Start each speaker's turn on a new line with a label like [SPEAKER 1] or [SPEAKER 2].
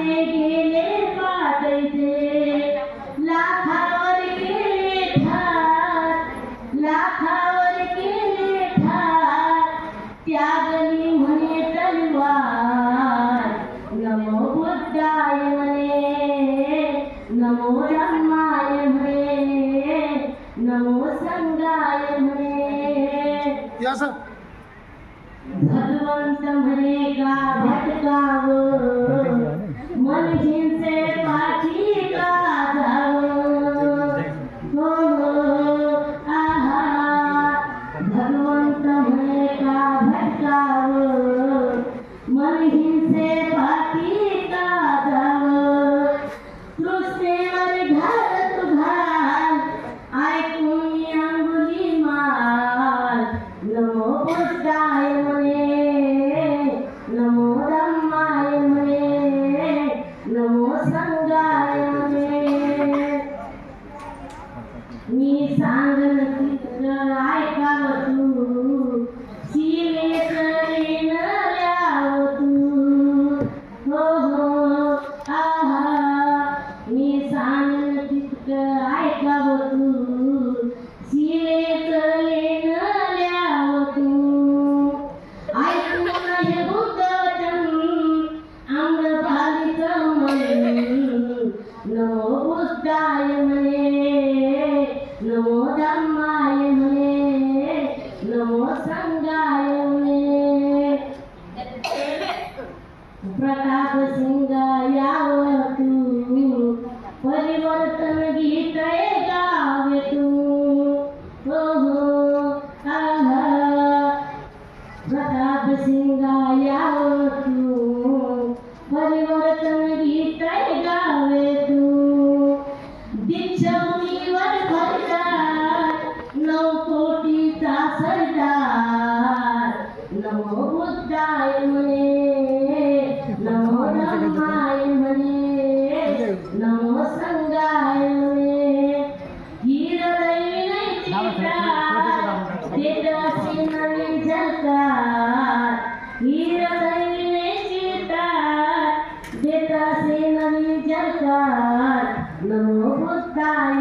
[SPEAKER 1] रक्ताचे गेले पाट लाखावर गेले ठार. लाखावर गेले ठार. त्यागली म्हणे तलवार. नमो बुद्धाय म्हणे. नमो धम्माय म्हणे. नमो संगाय म्हणे. म्हणे का भटकाव मन से पाठी का हो हो आहा भगवंत म्हणे का भटकाओ। मन हिंसे मी सांगन ऐकाव तू सीमेकडे न याव तू हो हो आहा. मी सांगन तितकं ऐकाव तू सीमेकडे न याव तू ऐकू नाही भूतवचन आम्र पालित मन. नमो पुष्टाय मने. नमो धम्माय म्हणे नमो संगाय म्हणे प्रताप सिंग याव तू परिवर्तन गीत गावे तू हो आहा। प्रताप सिंग याव तू परिवर्तन गीत गावे तू दीक्षाभूमीवर सिमन जलकार हीर कहीं सीता बेटा सिमन जलकार नमो बुद्धाय